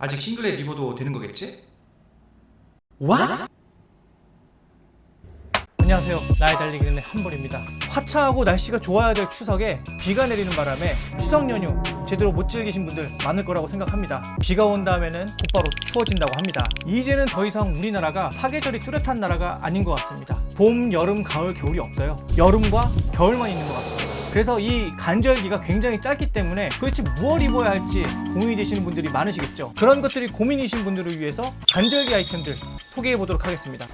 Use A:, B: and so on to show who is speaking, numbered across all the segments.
A: 아직 싱글렛 입어도 되는 거겠지?
B: What? 안녕하세요. 나의 달리기는 한벌입니다. 화창하고 날씨가 좋아야 될 추석에 비가 내리는 바람에 추석 연휴 제대로 못 즐기신 분들 많을 거라고 생각합니다. 비가 온 다음에는 곧바로 추워진다고 합니다. 이제는 더 이상 우리나라가 사계절이 뚜렷한 나라가 아닌 것 같습니다. 봄, 여름, 가을, 겨울이 없어요. 여름과 겨울만 있는 것 같습니다. 그래서 이 간절기가 굉장히 짧기 때문에 도대체 무엇 입어야 할지 고민이 되시는 분들이 많으시겠죠. 그런 것들이 고민이신 분들을 위해서 간절기 아이템들 소개해 보도록 하겠습니다.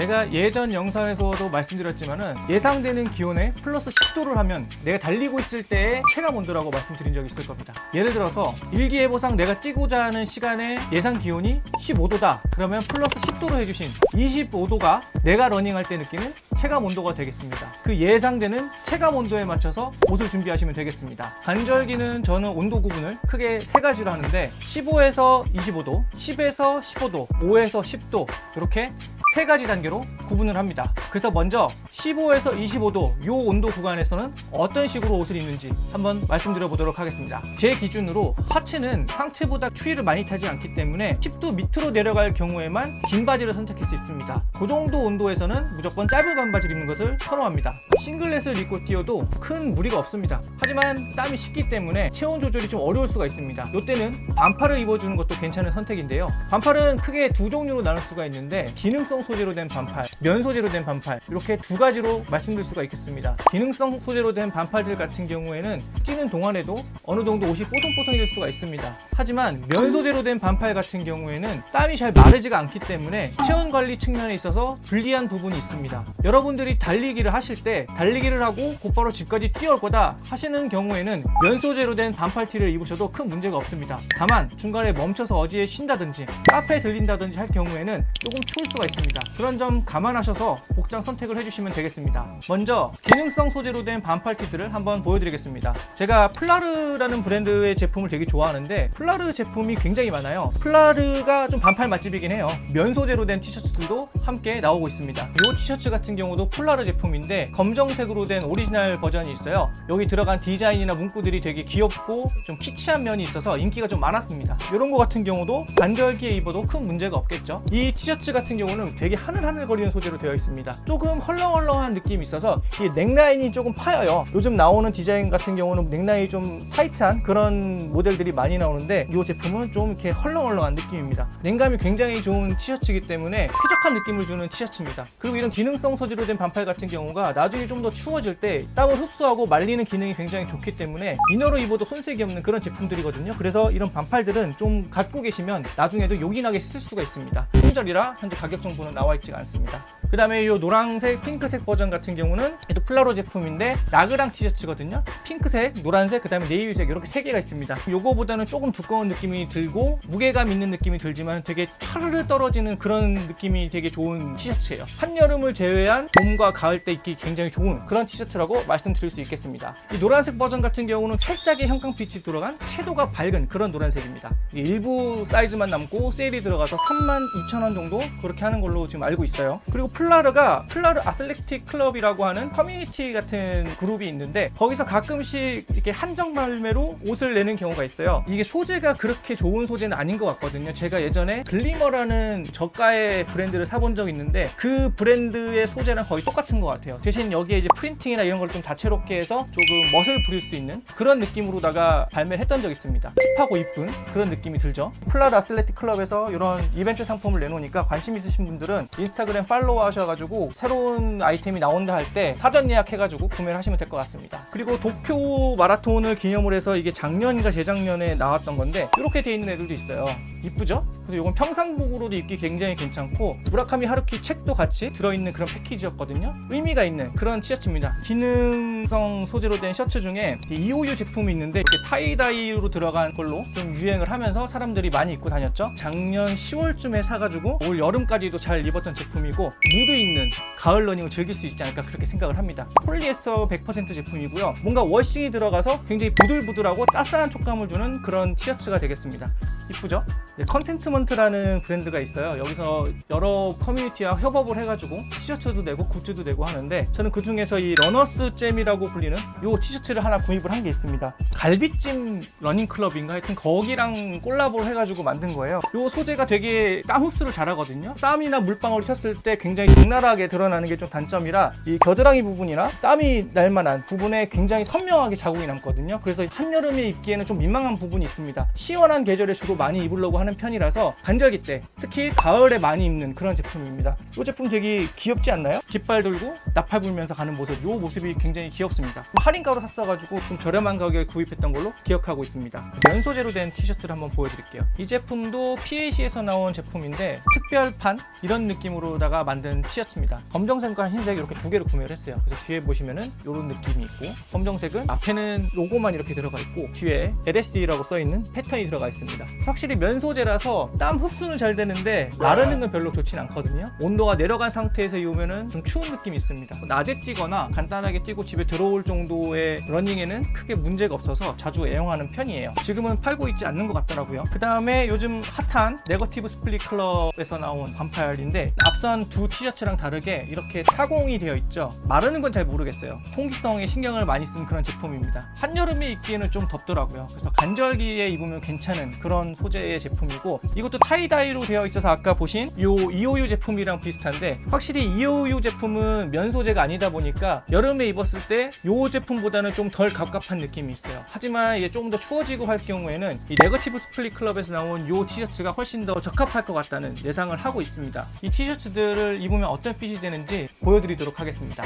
B: 제가 예전 영상에서도 말씀드렸지만은 예상되는 기온에 플러스 10도를 하면 내가 달리고 있을 때의 체감 온도라고 말씀드린 적이 있을 겁니다. 예를 들어서 일기예보상 내가 뛰고자 하는 시간의 예상 기온이 15도다. 그러면 플러스 10도로 해주신 25도가 내가 러닝할 때 느끼는 체감 온도가 되겠습니다. 그 예상되는 체감 온도에 맞춰서 옷을 준비하시면 되겠습니다. 간절기는 저는 온도 구분을 크게 세 가지로 하는데 15에서 25도, 10에서 15도, 5에서 10도 이렇게 세 가지 단계로 구분을 합니다. 그래서 먼저 15에서 25도 요 온도 구간에서는 어떤 식으로 옷을 입는지 한번 말씀드려 보도록 하겠습니다. 제 기준으로 하체는 상체보다 추위를 많이 타지 않기 때문에 10도 밑으로 내려갈 경우에만 긴 바지를 선택할 수 있습니다. 그 정도 온도에서는 무조건 짧은 반바지를 입는 것을 선호합니다. 싱글렛을 입고 뛰어도 큰 무리가 없습니다. 하지만 땀이 식기 때문에 체온 조절이 좀 어려울 수가 있습니다. 이때는 반팔을 입어주는 것도 괜찮은 선택인데요. 반팔은 크게 두 종류로 나눌 수가 있는데 기능성 소재로 된 반팔, 면 소재로 된 반팔 이렇게 두 가지로 말씀드릴 수가 있겠습니다. 기능성 소재로 된 반팔들 같은 경우에는 뛰는 동안에도 어느 정도 옷이 뽀송뽀송해질 수가 있습니다. 하지만 면 소재로 된 반팔 같은 경우에는 땀이 잘 마르지가 않기 때문에 체온 관리 측면에 있어서 불리한 부분이 있습니다. 여러분들이 달리기를 하실 때 달리기를 하고 곧바로 집까지 뛰어올 거다 하시는 경우에는 면 소재로 된 반팔 티를 입으셔도 큰 문제가 없습니다. 다만 중간에 멈춰서 어디에 쉰다든지 카페에 들린다든지 할 경우에는 조금 추울 수가 있습니다. 그런 점 감안하셔서 복장 선택을 해주시면 되겠습니다. 먼저 기능성 소재로 된 반팔티들을 한번 보여드리겠습니다. 제가 플라르라는 브랜드의 제품을 되게 좋아하는데 플라르 제품이 굉장히 많아요. 플라르가 좀 반팔 맛집이긴 해요. 면 소재로 된 티셔츠들도 함께 나오고 있습니다. 이 티셔츠 같은 경우도 플라르 제품인데 검정색으로 된 오리지널 버전이 있어요. 여기 들어간 디자인이나 문구들이 되게 귀엽고 좀 키치한 면이 있어서 인기가 좀 많았습니다. 이런 거 같은 경우도 반절기에 입어도 큰 문제가 없겠죠. 이 티셔츠 같은 경우는 되게 하늘하늘 거리는 소재로 되어 있습니다. 조금 헐렁헐렁한 느낌이 있어서 이 넥라인이 조금 파여요. 요즘 나오는 디자인 같은 경우는 넥라인이 좀 타이트한 그런 모델들이 많이 나오는데 이 제품은 좀 이렇게 헐렁헐렁한 느낌입니다. 냉감이 굉장히 좋은 티셔츠이기 때문에 쾌적한 느낌을 주는 티셔츠입니다. 그리고 이런 기능성 소재로 된 반팔 같은 경우가 나중에 좀 더 추워질 때 땀을 흡수하고 말리는 기능이 굉장히 좋기 때문에 이너로 입어도 손색이 없는 그런 제품들이거든요. 그래서 이런 반팔들은 좀 갖고 계시면 나중에도 요긴하게 쓸 수가 있습니다. 품절이라 현재 가격 정보는 나와 있지가 않습니다. 그 다음에 이 노란색, 핑크색 버전 같은 경우는 얘도 플라로 제품인데 나그랑 티셔츠거든요. 핑크색, 노란색, 그 다음에 네이비색 이렇게 세 개가 있습니다. 요거보다는 조금 두꺼운 느낌이 들고 무게감 있는 느낌이 들지만 되게 차르르 떨어지는 그런 느낌이 되게 좋은 티셔츠예요. 한여름을 제외한 봄과 가을 때 입기 굉장히 좋은 그런 티셔츠라고 말씀드릴 수 있겠습니다. 이 노란색 버전 같은 경우는 살짝의 형광빛이 들어간 채도가 밝은 그런 노란색입니다. 일부 사이즈만 남고 세일이 들어가서 32,000원 정도 그렇게 하는 걸로 지금 알고 있어요. 그리고 플라르가 플라르 아틀레틱 클럽이라고 하는 커뮤니티 같은 그룹이 있는데 거기서 가끔씩 이렇게 한정 발매로 옷을 내는 경우가 있어요. 이게 소재가 그렇게 좋은 소재는 아닌 것 같거든요. 제가 예전에 글리머라는 저가의 브랜드를 사본 적이 있는데 그 브랜드의 소재랑 거의 똑같은 것 같아요. 대신 여기에 이제 프린팅이나 이런 걸 좀 다채롭게 해서 조금 멋을 부릴 수 있는 그런 느낌으로다가 발매를 했던 적이 있습니다. 힙하고 이쁜 그런 느낌이 들죠. 플라르 아슬레틱 클럽에서 이런 이벤트 상품을 내 놓으니까 관심 있으신 분들은 인스타그램 팔로우 하셔가지고 새로운 아이템이 나온다 할 때 사전 예약해가지고 구매를 하시면 될 것 같습니다. 그리고 도쿄 마라톤을 기념을 해서 이게 작년인가 재작년에 나왔던 건데 이렇게 돼 있는 애들도 있어요. 이쁘죠? 그래서 이건 평상복으로도 입기 굉장히 괜찮고 무라카미 하루키 책도 같이 들어있는 그런 패키지였거든요. 의미가 있는 그런 티셔츠입니다. 기능성 소재로 된 셔츠 중에 이오유 제품이 있는데 이렇게 타이다이로 들어간 걸로 좀 유행을 하면서 사람들이 많이 입고 다녔죠. 작년 10월쯤에 사가지고 올 여름까지도 잘 입었던 제품이고 무드 있는 가을 러닝을 즐길 수 있지 않을까 그렇게 생각을 합니다. 폴리에스터 100% 제품이고요. 뭔가 워싱이 들어가서 굉장히 부들부들하고 따스한 촉감을 주는 그런 티셔츠가 되겠습니다. 이쁘죠? 네, 컨텐츠만 러너스헌트라는 브랜드가 있어요. 여기서 여러 커뮤니티와 협업을 해가지고 티셔츠도 내고 굿즈도 내고 하는데 저는 그 중에서 이 러너스 잼이라고 불리는 이 티셔츠를 하나 구입을 한 게 있습니다. 갈비찜 러닝 클럽인가 하여튼 거기랑 콜라보를 해가지고 만든 거예요. 이 소재가 되게 땀 흡수를 잘하거든요. 땀이나 물방울 쳤을 때 굉장히 적나라하게 드러나는 게 좀 단점이라 이 겨드랑이 부분이나 땀이 날 만한 부분에 굉장히 선명하게 자국이 남거든요. 그래서 한여름에 입기에는 좀 민망한 부분이 있습니다. 시원한 계절에 주로 많이 입으려고 하는 편이라서 간절기 때 특히 가을에 많이 입는 그런 제품입니다. 이 제품 되게 귀엽지 않나요? 깃발 들고 나팔 불면서 가는 모습, 이 모습이 굉장히 귀엽습니다. 할인가로 샀어가지고 좀 저렴한 가격에 구입했던 걸로 기억하고 있습니다. 면 소재로 된 티셔츠를 한번 보여드릴게요. 이 제품도 PAC에서 나온 제품인데 특별판 이런 느낌으로다가 만든 티셔츠입니다. 검정색과 흰색 이렇게 두 개를 구매를 했어요. 그래서 뒤에 보시면은 이런 느낌이 있고 검정색은 앞에는 로고만 이렇게 들어가 있고 뒤에 LSD라고 써 있는 패턴이 들어가 있습니다. 확실히 면소 재라서 땀 흡수는 잘 되는데 마르는 건 별로 좋진 않거든요. 온도가 내려간 상태에서 입으면은 좀 추운 느낌이 있습니다. 낮에 뛰거나 간단하게 뛰고 집에 들어올 정도의 러닝에는 크게 문제가 없어서 자주 애용하는 편이에요. 지금은 팔고 있지 않는 것 같더라고요. 그 다음에 요즘 핫한 네거티브 스플릿 클럽에서 나온 반팔인데 앞선 두 티셔츠랑 다르게 이렇게 타공이 되어 있죠. 마르는 건 잘 모르겠어요. 통기성에 신경을 많이 쓴 그런 제품입니다. 한여름에 입기에는 좀 덥더라고요. 그래서 간절기에 입으면 괜찮은 그런 소재의 제품 이고 이것도 타이다이로 되어 있어서 아까 보신 요 이오유 제품이랑 비슷한데 확실히 이오유 제품은 면 소재가 아니다 보니까 여름에 입었을 때 요 제품보다는 좀 덜 갑갑한 느낌이 있어요. 하지만 이게 조금 더 추워지고 할 경우에는 이 네거티브 스플릿 클럽에서 나온 요 티셔츠가 훨씬 더 적합할 것 같다는 예상을 하고 있습니다. 이 티셔츠들을 입으면 어떤 핏이 되는지 보여드리도록 하겠습니다.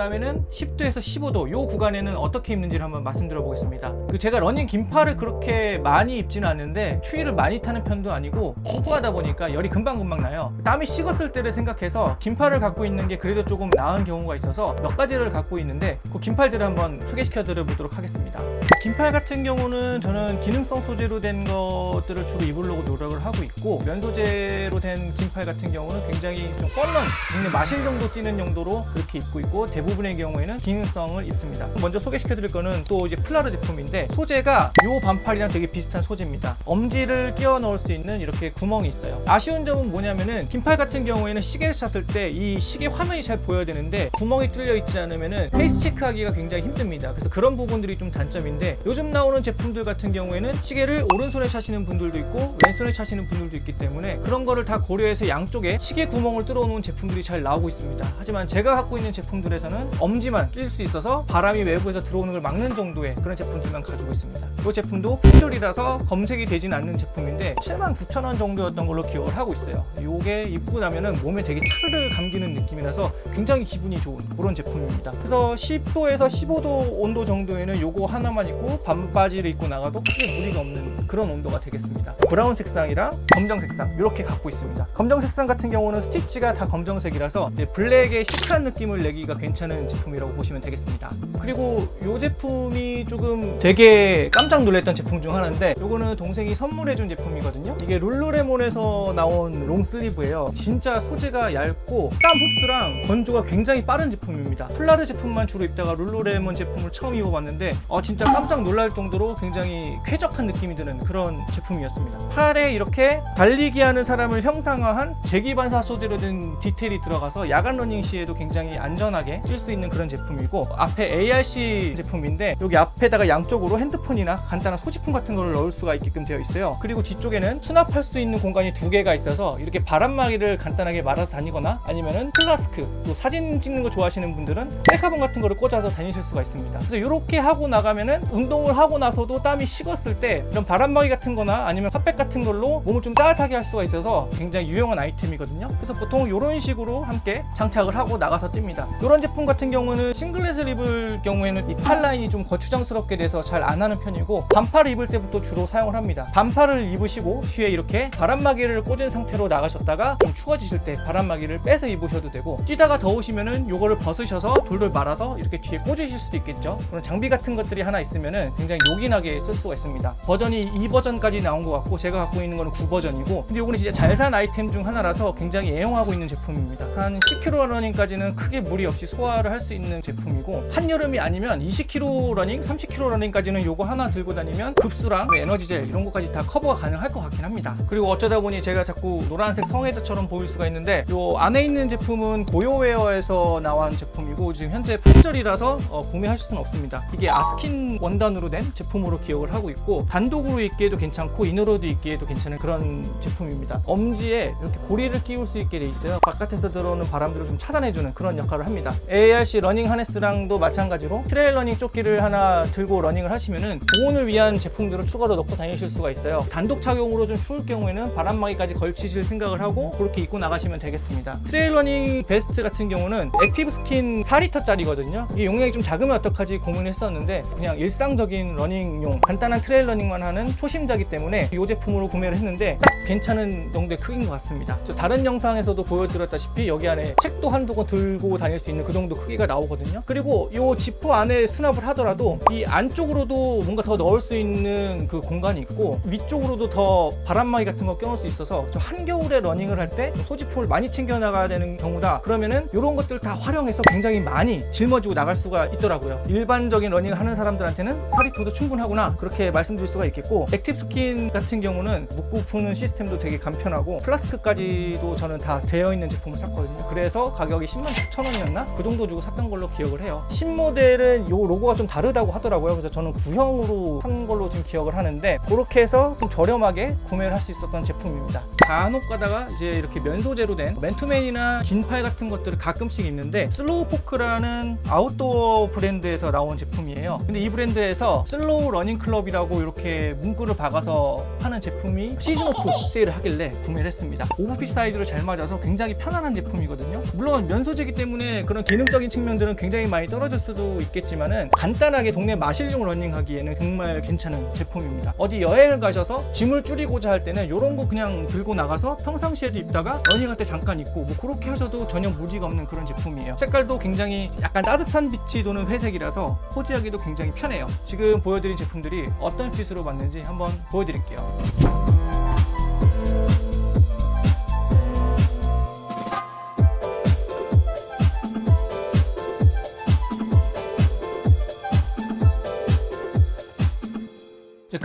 B: 다음에는 10도에서 15도 요 구간에는 어떻게 입는지를 한번 말씀드려 보겠습니다. 그 제가 러닝 긴팔을 그렇게 많이 입지는 않는데 추위를 많이 타는 편도 아니고 호구하다 보니까 열이 금방금방 나요. 땀이 식었을 때를 생각해서 긴팔을 갖고 있는 게 그래도 조금 나은 경우가 있어서 몇 가지를 갖고 있는데 그 긴팔들을 한번 소개시켜 드려 보도록 하겠습니다 긴팔 같은 경우는 저는 기능성 소재로 된 것들을 주로 입으려고 노력을 하고 있고 면 소재로 된 긴팔 같은 경우는 굉장히 좀 뻔런 굉장히 마실 정도 뛰는 용도로 그렇게 입고 있고 대부분의 경우에는 기능성을 입습니다. 먼저 소개시켜 드릴 거는 또 이제 플라르 제품인데 소재가 이 반팔이랑 되게 비슷한 소재입니다. 엄지를 끼워 넣을 수 있는 이렇게 구멍이 있어요. 아쉬운 점은 뭐냐면은 긴팔 같은 경우에는 시계를 찼을 때 이 시계 화면이 잘 보여야 되는데 구멍이 뚫려 있지 않으면은 페이스 체크하기가 굉장히 힘듭니다. 그래서 그런 부분들이 좀 단점인데 요즘 나오는 제품들 같은 경우에는 시계를 오른손에 차시는 분들도 있고 왼손에 차시는 분들도 있기 때문에 그런 거를 다 고려해서 양쪽에 시계 구멍을 뚫어 놓은 제품들이 잘 나오고 있습니다. 하지만 제가 갖고 있는 제품들에서는 엄지만 낄 수 있어서 바람이 외부에서 들어오는 걸 막는 정도의 그런 제품들만 가지고 있습니다. 이 제품도 품절이라서 검색이 되진 않는 제품인데 79,000원 정도였던 걸로 기억을 하고 있어요. 이게 입고 나면은 몸에 되게 차르르 감기는 느낌이라서 굉장히 기분이 좋은 그런 제품입니다. 그래서 10도에서 15도 온도 정도에는 요거 하나만 입고 반바지를 입고 나가도 크게 무리가 없는 그런 온도가 되겠습니다. 브라운 색상이랑 검정 색상 이렇게 갖고 있습니다. 검정 색상 같은 경우는 스티치가 다 검정색이라서 블랙의 시크한 느낌을 내기가 괜찮은 제품이라고 보시면 되겠습니다. 그리고 이 제품이 조금 되게 깜짝 놀랐던 제품 중 하나인데 이거는 동생이 선물해준 제품이거든요. 이게 룰루레몬에서 나온 롱슬리브예요. 진짜 소재가 얇고 땀 흡수랑 건조가 굉장히 빠른 제품입니다. 플라르 제품만 주로 입다가 룰루레몬 제품을 처음 입어봤는데 어, 진짜 깜짝 놀랄 정도로 굉장히 쾌적한 느낌이 드는 그런 제품이었습니다. 팔에 이렇게 달리기 하는 사람을 형상화한 재기반사 소재로 된 디테일이 들어가서 야간 러닝 시에도 굉장히 안전하게 뛸 수 있는 그런 제품이고 앞에 ARC 제품인데 여기 앞에다가 양쪽으로 핸드폰이나 간단한 소지품 같은 거를 넣을 수가 있게끔 되어 있어요. 그리고 뒤쪽에는 수납할 수 있는 공간이 두 개가 있어서 이렇게 바람막이를 간단하게 말아서 다니거나 아니면은 플라스크 또 사진 찍는 거 좋아하시는 분들은 셀카봉 같은 거를 꽂아서 다니실 수가 있습니다. 그래서 이렇게 하고 나가면은 운동을 하고 나서도 땀이 식었을 때 이런 바람막이 같은 거나 아니면 핫팩 같은 걸로 몸을 좀 따뜻하게 할 수가 있어서 굉장히 유용한 아이템이거든요. 그래서 보통 이런 식으로 함께 장착을 하고 나가서 뜁니다. 이런 제품 같은 경우는 싱글렛을 입을 경우에는 이 팔 라인이 좀 거추장스럽게 돼서 잘 안 하는 편이고 반팔을 입을 때부터 주로 사용을 합니다. 반팔을 입으시고 뒤에 이렇게 바람막이를 꽂은 상태로 나가셨다가 좀 추워지실 때 바람막이를 빼서 입으셔도 되고 뛰다가 더우시면은 요거를 벗으셔서 돌돌 말아서 이렇게 뒤에 꽂으실 수도 있겠죠. 그런 장비 같은 것들이 하나 있으면 은 굉장히 요긴하게 쓸 수가 있습니다. 버전이 2버전까지 나온 것 같고 제가 갖고 있는 거는 9버전이고 근데 요거는 진짜 잘 산 아이템 중 하나라서 굉장히 애용하고 있는 제품입니다. 한 10km 러닝까지는 크게 무리 없이 소화를 할 수 있는 제품이고 한여름이 아니면 20km 러닝, 30km 러닝까지는 요거 하나 들고 다니면 급수랑 에너지젤 이런 것까지 다 커버가 가능할 것 같긴 합니다. 그리고 어쩌다 보니 제가 자꾸 노란색 성애자처럼 보일 수가 있는데 요 안에 있는 제품은 고요웨어에서 나온 제품이고 지금 현재 품절이라서 어, 구매하실 수는 없습니다. 이게 아스킨 원단으로 된 제품으로 기억을 하고 있고 단독으로 입기에도 괜찮고 이너로도 입기에도 괜찮은 그런 제품입니다. 엄지에 이렇게 고리를 끼울 수 있게 돼 있어요. 바깥에서 들어오는 바람들을 좀 차단해주는 그런 역할을 합니다. ARC 러닝 하네스랑도 마찬가지로 트레일 러닝 조끼를 하나 들고 러닝을 하시면은 보온을 위한 제품들을 추가로 넣고 다니실 수가 있어요. 단독 착용으로 좀 추울 경우에는 바람막이까지 걸치실 생각을 하고 그렇게 입고 나가시면 되겠습니다. 트레일 러닝 베스트 같은 경우는 액티브 스킨 4리터짜리거든요. 이 용량이 좀 작으면 어떡하지 고민했었는데 그냥 일상 적인 러닝용 간단한 트레일 러닝만 하는 초심자기 때문에 이 제품으로 구매를 했는데 딱 괜찮은 정도의 크기인 것 같습니다. 저 다른 영상에서도 보여드렸다시피 여기 안에 책도 한두 권 들고 다닐 수 있는 그 정도 크기가 나오거든요. 그리고 이 지퍼 안에 수납을 하더라도 이 안쪽으로도 뭔가 더 넣을 수 있는 그 공간이 있고 위쪽으로도 더 바람막이 같은 거 껴놓을 수 있어서 좀 한겨울에 러닝을 할 때 소지품을 많이 챙겨 나가야 되는 경우다. 그러면은 이런 것들 다 활용해서 굉장히 많이 짊어지고 나갈 수가 있더라고요. 일반적인 러닝을 하는 사람들한테는 4리터도 충분하구나 그렇게 말씀드릴 수가 있겠고 액티브 스킨 같은 경우는 묶고 푸는 시스템도 되게 간편하고 플라스크까지도 저는 다 되어 있는 제품을 샀거든요. 그래서 가격이 10만 9천 원이었나? 그 정도 주고 샀던 걸로 기억을 해요. 신모델은 이 로고가 좀 다르다고 하더라고요. 그래서 저는 구형으로 산 걸로 지금 기억을 하는데 그렇게 해서 좀 저렴하게 구매를 할 수 있었던 제품입니다. 간혹 가다가 이제 이렇게 면소재로 된 맨투맨이나 긴팔 같은 것들을 가끔씩 입는데 슬로우 포크라는 아웃도어 브랜드에서 나온 제품이에요. 근데 이 브랜드 에서 슬로우 러닝 클럽이라고 이렇게 문구를 박아서 하는 제품이 시즌 오프 세일을 하길래 구매를 했습니다. 오버핏 사이즈로 잘 맞아서 굉장히 편안한 제품이거든요. 물론 면소재이기 때문에 그런 기능적인 측면들은 굉장히 많이 떨어질 수도 있겠지만은 간단하게 동네 마실용 러닝하기에는 정말 괜찮은 제품입니다. 어디 여행을 가셔서 짐을 줄이고자 할 때는 이런 거 그냥 들고 나가서 평상시에도 입다가 러닝할 때 잠깐 입고 뭐 그렇게 하셔도 전혀 무리가 없는 그런 제품이에요. 색깔도 굉장히 약간 따뜻한 빛이 도는 회색이라서 코디하기도 굉장히 편해요. 지금 보여드린 제품들이 어떤 핏으로 맞는지 한번 보여드릴게요.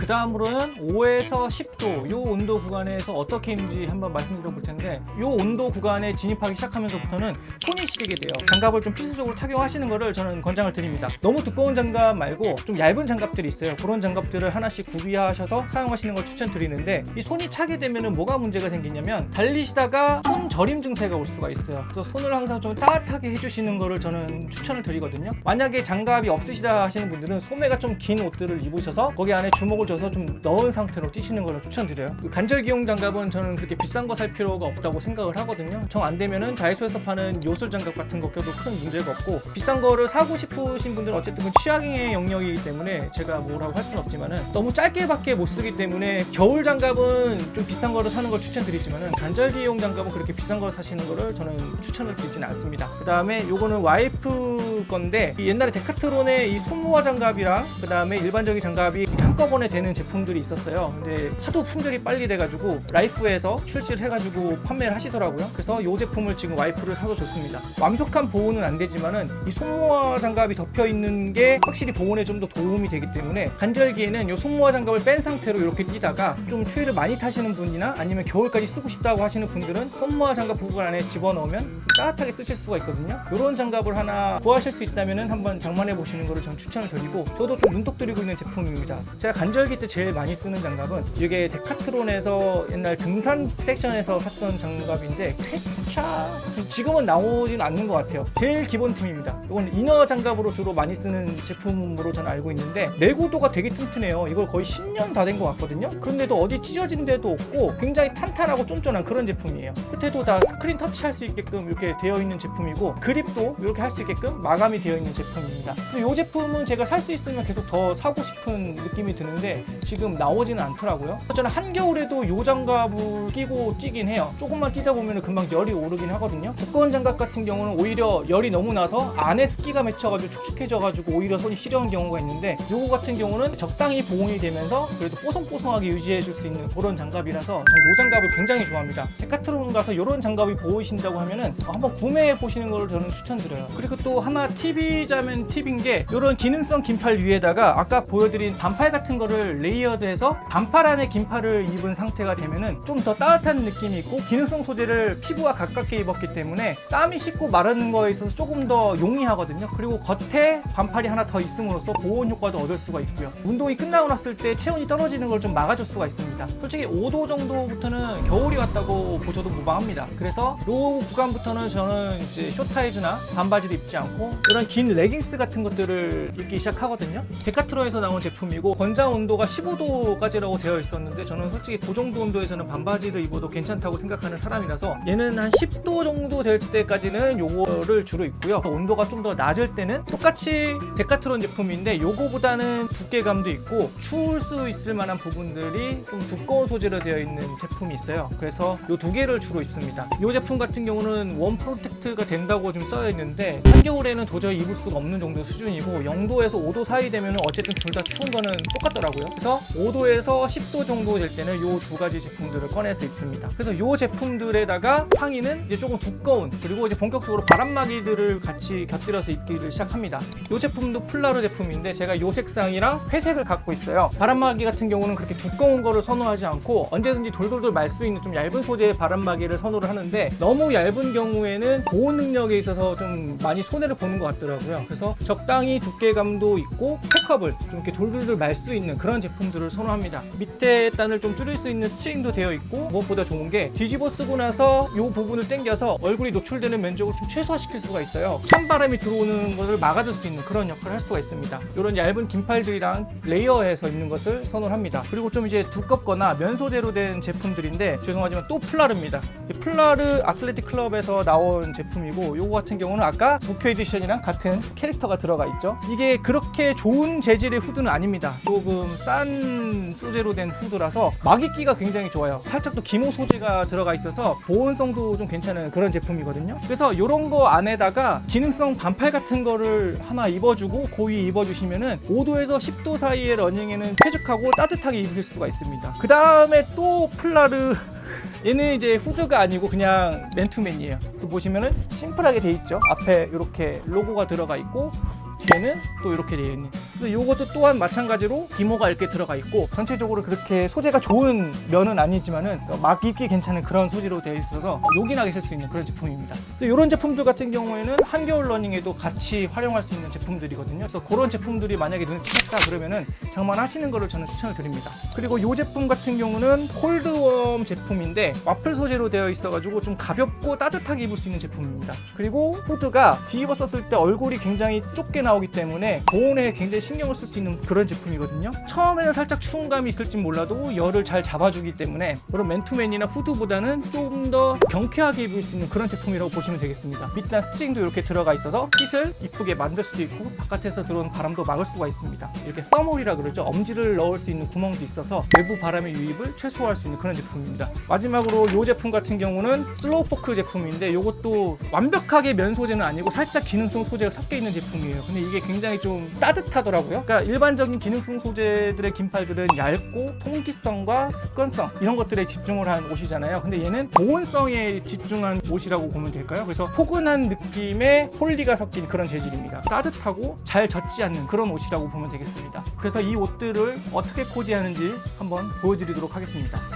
B: 그 다음으로는 5에서 10도 요 온도 구간에서 어떻게 있는지 한번 말씀드려 볼 텐데 요 온도 구간에 진입하기 시작하면서부터는 손이 시리게 돼요. 장갑을 좀 필수적으로 착용하시는 거를 저는 권장을 드립니다. 너무 두꺼운 장갑 말고 좀 얇은 장갑들이 있어요. 그런 장갑들을 하나씩 구비하셔서 사용하시는 걸 추천드리는데 이 손이 차게 되면은 뭐가 문제가 생기냐면 달리시다가 손 저림 증세가 올 수가 있어요. 그래서 손을 항상 좀 따뜻하게 해주시는 거를 저는 추천을 드리거든요. 만약에 장갑이 없으시다 하시는 분들은 소매가 좀 긴 옷들을 입으셔서 거기 안에 주먹을 줘서 좀 넣은 상태로 뛰시는 걸 추천드려요. 그 간절기용 장갑은 저는 그렇게 비싼 거 살 필요가 없다고 생각을 하거든요. 정 안 되면은 다이소에서 파는 요술 장갑 같은 거 껴도 큰 문제가 없고 비싼 거를 사고 싶으신 분들은 어쨌든 그 취향의 영역이기 때문에 제가 뭐라고 할 수는 없지만은 너무 짧게밖에 못 쓰기 때문에 겨울 장갑은 좀 비싼 거를 사는 걸 추천드리지만은 간절기용 장갑은 그렇게 비싼 걸 사시는 거를 저는 추천을 드리지는 않습니다. 그 다음에 요거는 와이프 건데 이 옛날에 데카트론의 이 손모아 장갑이랑 그 다음에 일반적인 장갑이 한꺼번에 되는 제품들이 있었어요. 근데 하도 품절이 빨리 돼가지고 라이프에서 출시를 해가지고 판매를 하시더라고요. 그래서 이 제품을 지금 와이프를 사서 줬습니다. 완벽한 보온은 안 되지만은 이 손모아 장갑이 덮여 있는 게 확실히 보온에 좀 더 도움이 되기 때문에 간절기에는 이 손모아 장갑을 뺀 상태로 이렇게 뛰다가 좀 추위를 많이 타시는 분이나 아니면 겨울까지 쓰고 싶다고 하시는 분들은 손모아 장갑 부분 안에 집어넣으면 따뜻하게 쓰실 수가 있거든요. 이런 장갑을 하나 구하실 수 있다면 한번 장만해 보시는 거를 전 추천을 드리고 저도 좀 눈독 들이고 있는 제품입니다. 제가 간절기 때 제일 많이 쓰는 장갑은 이게 데카트론에서 옛날 등산 섹션에서 샀던 장갑인데 쾌차 지금은 나오진 않는 것 같아요. 제일 기본품입니다. 이건 이너 장갑으로 주로 많이 쓰는 제품으로 저는 알고 있는데 내구도가 되게 튼튼해요. 이걸 거의 10년 다 된 것 같거든요. 그런데도 어디 찢어진 데도 없고 굉장히 탄탄하고 쫀쫀한 그런 제품이에요. 끝에도 다 스크린 터치할 수 있게끔 이렇게 되어 있는 제품이고 그립도 이렇게 할 수 있게끔 마감이 되어 있는 제품입니다. 이 제품은 제가 살 수 있으면 계속 더 사고 싶은 느낌이 드는데 지금 나오지는 않더라고요. 저는 한겨울에도 이 장갑을 끼고 뛰긴 해요. 조금만 뛰다 보면 금방 열이 오르긴 하거든요. 두꺼운 장갑 같은 경우는 오히려 열이 너무 나서 안에 습기가 맺혀가지고 축축해져가지고 오히려 손이 시려운 경우가 있는데 요거 같은 경우는 적당히 보온이 되면서 그래도 뽀송뽀송하게 유지해줄 수 있는 그런 장갑이라서 저는 이 장갑을 굉장히 좋아합니다. 데카트론 가서 이런 장갑이 보이신다고 하면은 한번 구매해 보시는 걸 저는 추천드려요. 그리고 또 하나 팁이자면 팁인 게 이런 기능성 긴팔 위에다가 아까 보여드린 반팔 같은 거를 레이어드해서 반팔 안에 긴팔을 입은 상태가 되면은 좀 더 따뜻한 느낌이 있고 기능성 소재를 피부와 가깝게 입었기 때문에 땀이 씻고 마르는 거에 있어서 조금 더 용이하거든요. 그리고 겉에 반팔이 하나 더 있음으로써 보온 효과도 얻을 수가 있고요. 운동이 끝나고 났을 때 체온이 떨어지는 걸 좀 막아줄 수가 있습니다. 솔직히 5도 정도부터는 겨울이 왔다고 보셔도 무방합니다. 그래서 요 구간부터는 저는 이제 쇼타이즈나 반바지를 입지 않고 이런 긴 레깅스 같은 것들을 입기 시작하거든요. 데카트론에서 나온 제품이고 권장 온도가 15도까지라고 되어 있었는데 저는 솔직히 그 정도 온도에서는 반바지를 입어도 괜찮다고 생각하는 사람이라서 얘는 한 10도 정도 될 때까지는 요거를 주로 입고요. 온도가 좀 더 낮을 때는 똑같이 데카트론 제품인데 요거보다는 두께감도 있고 추울 수 있을 만한 부분들이 좀 두꺼운 소재로 되어 있는 제품이 있어요. 그래서 요 두 개를 주로 입습니다. 이 제품 같은 경우는 원 프로텍트가 된다고 좀 써여 있는데 한겨울에는 도저히 입을 수가 없는 정도 수준이고 0도에서 5도 사이 되면 어쨌든 둘 다 추운 거는 똑같더라고요. 그래서 5도에서 10도 정도 될 때는 요두 가지 제품들을 꺼내서 입습니다. 그래서 요 제품들에다가 상의는 이제 조금 두꺼운 그리고 이제 본격적으로 바람막이들을 같이 곁들여서 입기를 시작합니다. 요 제품도 플라르 제품인데 제가 요 색상이랑 회색을 갖고 있어요. 바람막이 같은 경우는 그렇게 두꺼운 거를 선호하지 않고 언제든지 돌돌돌 말 수 있는 좀 얇은 소재의 바람막이를 선호를 하는데 너무 얇은 경우에는 보온 능력에 있어서 좀 많이 손해를 보는 것 같더라고요. 그래서 적당히 두께감도 있고 팩업을 좀 이렇게 돌돌돌 말 수 있는 그런 제품들을 선호합니다. 밑에 단을 좀 줄일 수 있는 스트링도 되어 있고 무엇보다 좋은 게 뒤집어 쓰고 나서 이 부분을 당겨서 얼굴이 노출되는 면적을 좀 최소화시킬 수가 있어요. 찬바람이 들어오는 것을 막아줄 수 있는 그런 역할을 할 수가 있습니다. 이런 얇은 긴팔들이랑 레이어해서 입는 것을 선호합니다. 그리고 좀 이제 두껍거나 면 소재로 된 제품들인데 죄송하지만 또 플라르입니다. 이 플라르 아틀레틱 클럽에서 나온 제품이고 요거 같은 경우는 아까 도쿄 에디션이랑 같은 캐릭터가 들어가 있죠. 이게 그렇게 좋은 재질의 후드는 아닙니다. 조금 싼 소재로 된 후드라서 막 입기가 굉장히 좋아요. 살짝 또 기모 소재가 들어가 있어서 보온성도 좀 괜찮은 그런 제품이거든요. 그래서 이런 거 안에다가 기능성 반팔 같은 거를 하나 입어주고 고위 입어주시면은 5도에서 10도 사이의 러닝에는 쾌적하고 따뜻하게 입을 수가 있습니다. 그 다음에 또 플라르 얘는 이제 후드가 아니고 그냥 맨투맨이에요. 보시면은 심플하게 돼 있죠. 앞에 이렇게 로고가 들어가 있고 뒤에는 또 이렇게 되어 있는. 그래서 이것도 또한 마찬가지로 기모가 이렇게 들어가 있고 전체적으로 그렇게 소재가 좋은 면은 아니지만은 막 입기 괜찮은 그런 소재로 되어 있어서 요긴하게 쓸 수 있는 그런 제품입니다. 이런 제품들 같은 경우에는 한겨울 러닝에도 같이 활용할 수 있는 제품들이거든요. 그래서 그런 제품들이 만약에 눈에 띄었다 그러면은 장만하시는 거를 저는 추천을 드립니다. 그리고 이 제품 같은 경우는 콜드웜 제품인데 와플 소재로 되어 있어 가지고 좀 가볍고 따뜻하게 입을 수 있는 제품입니다. 그리고 후드가 뒤집어 썼을 때 얼굴이 굉장히 좁게 나오기 때문에 보온에 굉장히 신경을 쓸 수 있는 그런 제품이거든요. 처음에는 살짝 추운 감이 있을지 몰라도 열을 잘 잡아주기 때문에 그런 맨투맨이나 후드보다는 좀더 경쾌하게 입을 수 있는 그런 제품이라고 보시면 되겠습니다. 밑단 스트링도 이렇게 들어가 있어서 핏을 이쁘게 만들 수도 있고 바깥에서 들어오는 바람도 막을 수가 있습니다. 이렇게 서몰이라 그러죠. 엄지를 넣을 수 있는 구멍도 있어서 외부 바람의 유입을 최소화할 수 있는 그런 제품입니다. 마지막으로 이 제품 같은 경우는 슬로우 포크 제품인데 이것도 완벽하게 면 소재는 아니고 살짝 기능성 소재가 섞여 있는 제품이에요. 근데 이게 굉장히 좀 따뜻하더라고요. 그러니까 일반적인 기능성 소재들의 긴팔들은 얇고 통기성과 습건성 이런 것들에 집중을 한 옷이잖아요. 근데 얘는 보온성에 집중한 옷이라고 보면 될까요? 그래서 포근한 느낌의 폴리가 섞인 그런 재질입니다. 따뜻하고 잘 젖지 않는 그런 옷이라고 보면 되겠습니다. 그래서 이 옷들을 어떻게 코디하는지 한번 보여드리도록 하겠습니다.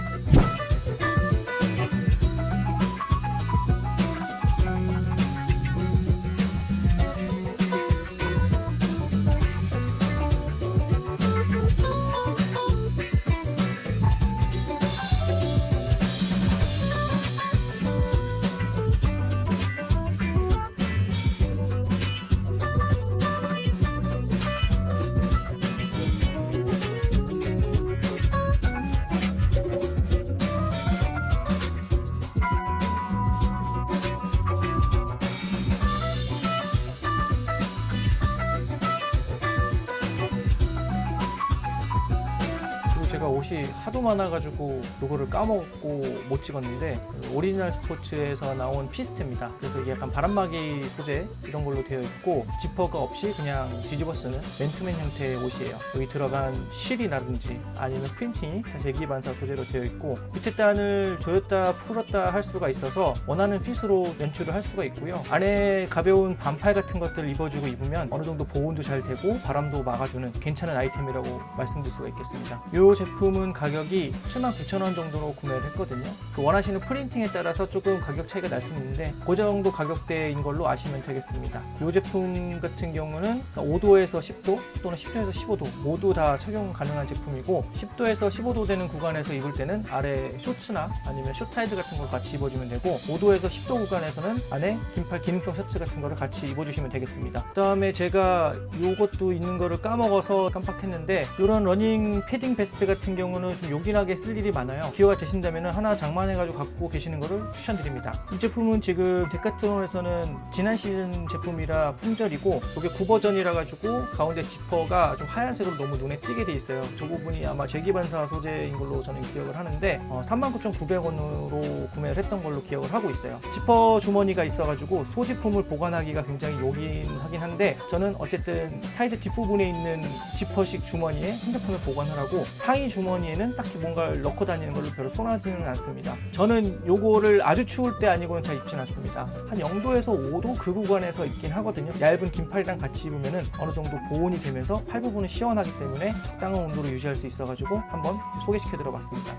B: 하도 많아가지고 요거를 까먹고 못 찍었는데 그 오리지널 스포츠에서 나온 피스트입니다. 그래서 이게 약간 바람막이 소재 이런 걸로 되어 있고 지퍼가 없이 그냥 뒤집어 쓰는 맨투맨 형태의 옷이에요. 여기 들어간 실이라든지 아니면 프린팅이 대기 반사 소재로 되어 있고 밑에 단을 조였다 풀었다 할 수가 있어서 원하는 핏으로 연출을 할 수가 있고요. 안에 가벼운 반팔 같은 것들 입어주고 입으면 어느 정도 보온도 잘 되고 바람도 막아주는 괜찮은 아이템이라고 말씀드릴 수가 있겠습니다. 이 제품은 가격 이 79,000원 정도로 구매를 했거든요. 그 원하시는 프린팅에 따라서 조금 가격 차이가 날 수 있는데 그 정도 가격대인 걸로 아시면 되겠습니다. 이 제품 같은 경우는 5도에서 10도 또는 10도에서 15도 모두 다 착용 가능한 제품이고 10도에서 15도 되는 구간에서 입을 때는 아래 쇼츠나 아니면 쇼타이즈 같은 걸 같이 입어주면 되고 5도에서 10도 구간에서는 안에 긴팔 기능성 셔츠 같은 거를 같이 입어주시면 되겠습니다. 그 다음에 제가 요것도 있는 거를 까먹어서 깜빡했는데 이런 러닝 패딩 베스트 같은 경우는 좀 요긴하게 쓸 일이 많아요. 기회가 되신다면 하나 장만해가지고 갖고 계시는 거를 추천드립니다. 이 제품은 지금 데카트론에서는 지난 시즌 제품이라 품절이고 이게 9버전이라 가지고 가운데 지퍼가 좀 하얀색으로 너무 눈에 띄게 돼 있어요. 저 부분이 아마 제기반사 소재인 걸로 저는 기억을 하는데 어, 39,900원으로 구매를 했던 걸로 기억을 하고 있어요. 지퍼 주머니가 있어가지고 소지품을 보관하기가 굉장히 요긴하긴 한데 저는 어쨌든 타이즈 뒷부분에 있는 지퍼식 주머니에 핸드폰을 보관을 하고 상의 주머니에는 딱히 뭔가를 넣고 다니는 걸로 별로 손하지는 않습니다. 저는 요거를 아주 추울 때 아니고는 잘 입진 않습니다. 한 0도에서 5도 그 구간에서 입긴 하거든요. 얇은 긴팔이랑 같이 입으면은 어느 정도 보온이 되면서 팔 부분은 시원하기 때문에 적당한 온도로 유지할 수 있어가지고 한번 소개시켜 드려봤습니다.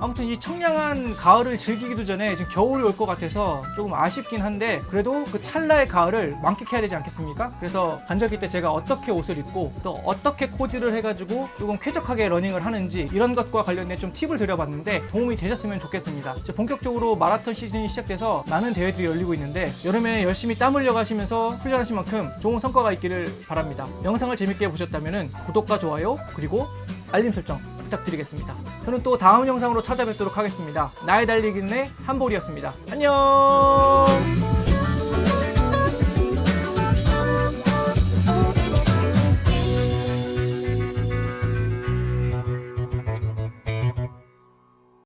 B: 아무튼 이 청량한 가을을 즐기기도 전에 지금 겨울이 올 것 같아서 조금 아쉽긴 한데 그래도 그 찰나의 가을을 만끽해야 되지 않겠습니까? 그래서 반절기 때 제가 어떻게 옷을 입고 또 어떻게 코디를 해가지고 조금 쾌적하게 러닝을 하는지 이런 것과 관련된 좀 팁을 드려봤는데 도움이 되셨으면 좋겠습니다. 본격적으로 마라톤 시즌이 시작돼서 많은 대회들이 열리고 있는데 여름에 열심히 땀 흘려 가시면서 훈련하신 만큼 좋은 성과가 있기를 바랍니다. 영상을 재밌게 보셨다면 구독과 좋아요 그리고 알림 설정 부탁드리겠습니다. 저는 또 다음 영상으로 찾아뵙도록 하겠습니다. 나의 달리기는 한볼이었습니다. 안녕!